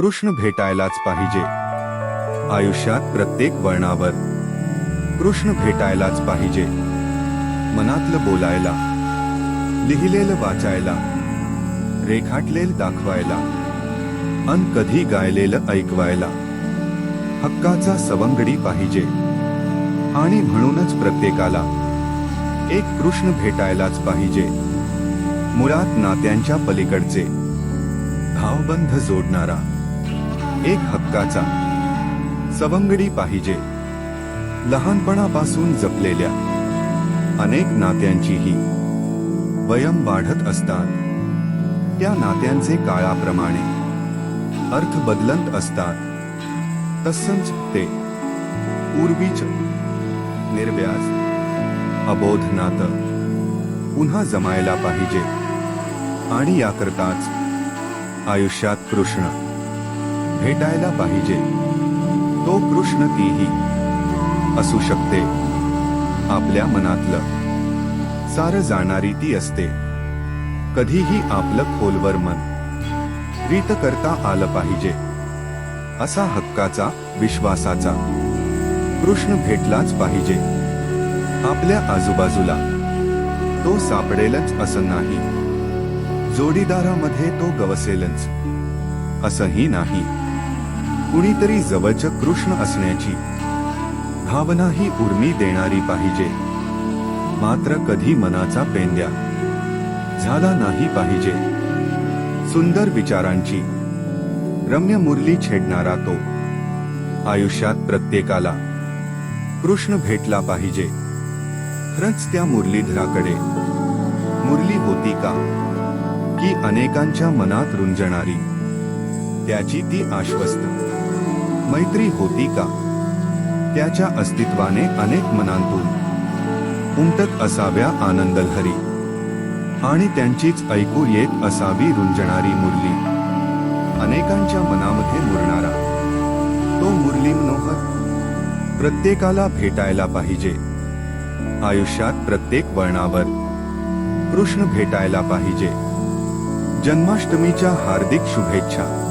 कृष्ण भेटायलाच पाहिजे. आयुष्यात प्रत्येक वळणावर कृष्ण भेटायलाच पाहिजे. मनातलं बोलायला लिहिलेलं वाचायला रेखाटलेलं दाखवायला अन कधी गायलेलं ऐकवायला हक्काचा सवंगडी पाहिजे. आणि म्हणूनच प्रत्येकाला एक कृष्ण भेटायलाच पाहिजे. मुळात नात्यांच्या पलीकडचे भावबंध जोडणारा एक हक्काचा. सवंगडी पाहिजे. लहानपणापासून जपलेल्या अनेक नात्यांचीही वयम वाढत असतात. त्या नात्यांचे काळाप्रमाणे अर्थ बदलत असतात. तसंच ते पूर्वीच निर्व्याज अबोध नातं पुन्हा जमायला पाहिजे. आणि याकरताच आयुष्यात कृष्ण भेटायला पाहिजे. तो कृष्ण तीही असू शकते. आपल्या मनातलं सारं जाणारी ती असते. कधीही आपलं खोलवर मन रीत करता आलं पाहिजे. असा हक्काचा विश्वासाचा कृष्ण भेटलाच पाहिजे. आपल्या आजूबाजूला तो सापडेलच असं नाही. जोडीदारामध्ये तो गवसेलच असंही नाही. कुणीतरी जवळच कृष्ण असण्याची भावना ही उर्मी देणारी पाहिजे. मात्र कधी मनाचा पेंद्या झाला नाही पाहिजे. सुंदर विचारांची रम्य मुरली छेडणारा तो आयुष्यात प्रत्येकाला कृष्ण भेटला पाहिजे. खरंच त्या मुरलीधराकडे मुरली होती का? की अनेकांच्या मनात रुंजणारी त्याची ती आश्वस्त मैत्री होती का? त्याच्या अस्तित्वाने अनेक मनांतून उमटत असाव्या आनंदलहरी आणि त्यांचीच ऐकू येत असावी रुंजणारी मुरली. अनेकांच्या मनामध्ये मुरणारा तो मुरली मनोहर प्रत्येकाला भेटायला पाहिजे. आयुष्यात प्रत्येक वळणावर कृष्ण भेटायला पाहिजे. जन्माष्टमीच्या हार्दिक शुभेच्छा.